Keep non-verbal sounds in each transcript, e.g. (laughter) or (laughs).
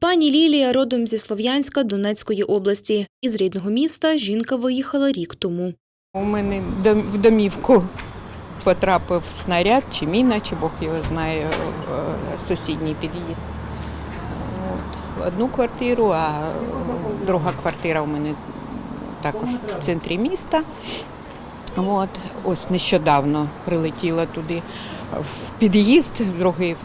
Пані Лілія родом зі Слов'янська Донецької області. Із рідного міста жінка виїхала рік тому. У мене в домівку потрапив снаряд, чи міна, чи Бог його знає, е, сусідній під'їзд. Одну квартиру, а друга квартира у мене також в центрі міста. От. Ось нещодавно прилетіла туди в під'їзд, другий,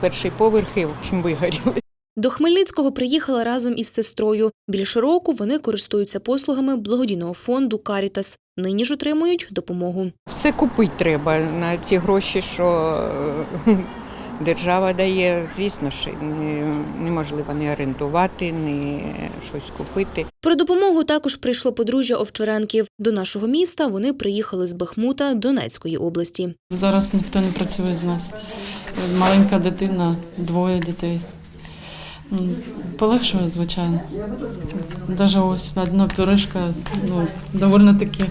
перший поверхи, в общем, вигоріли. До Хмельницького приїхала разом із сестрою. Більше року вони користуються послугами благодійного фонду Карітас. Нині ж отримують допомогу. Все купити треба на ці гроші, що е, (laughs) держава дає. Звісно ж, неможливо не орендувати, не щось купити. Про допомогу також прийшло подружжя Овчаренків. До нашого міста вони приїхали з Бахмута Донецької області. Зараз ніхто не працює з нас. Маленька дитина, двоє дітей. Полегшує, звичайно. Навіть ось одна пюрешка, ну, доволі таки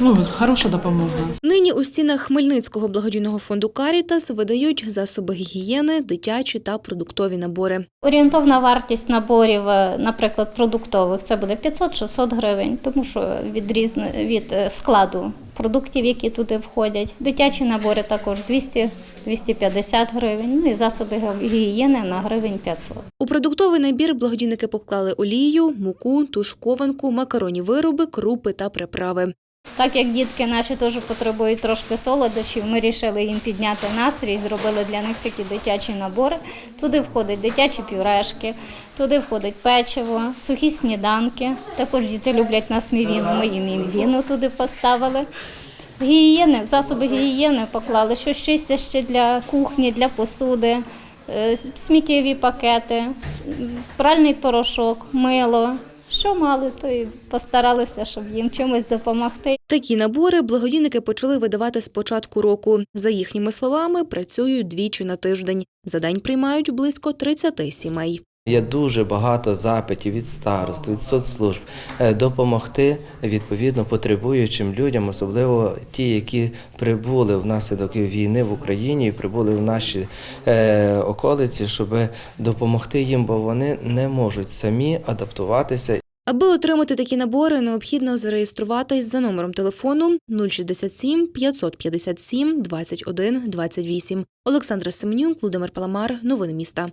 ну, хороша допомога. Нині у стінах Хмельницького благодійного фонду Карітас видають засоби гігієни, дитячі та продуктові набори. Орієнтовна вартість наборів, е, наприклад, продуктових, це буде 500-600 гривень, тому що від, різно, від е, складу продуктів, які туди входять. Дитячі набори також 200-250 гривень, ну і засоби гігієни на гривень 500. У продуктовий набір благодійники поклали олію, муку, тушкованку, макаронні вироби, крупи та приправи. Так як дітки наші теж потребують трошки солодощів, ми вирішили їм підняти настрій, зробили для них такі дитячі набори. Туди входять дитячі пюрешки, туди входить печиво, сухі сніданки. Також діти люблять на смівіну, ми їм і мівіну туди поставили. Гігієни, засоби гігієни поклали, що чистя ще для кухні, для посуди, е, сміттєві пакети, пральний порошок, мило. Що мали, то і постаралися, щоб їм чимось допомогти. Такі набори благодійники почали видавати з початку року. За їхніми словами, працюють двічі на тиждень. За день приймають близько 30 сімей. Є дуже багато запитів від старост, від соцслужб е, допомогти відповідно потребуючим людям, особливо ті, які прибули внаслідок війни в Україні, і прибули в наші е, околиці, щоб допомогти їм, бо вони не можуть самі адаптуватися Аби отримати такі набори, необхідно зареєструватись за номером телефону 067 557 21 28. Олександра Семенюк, Володимир Паламар. Новини міста.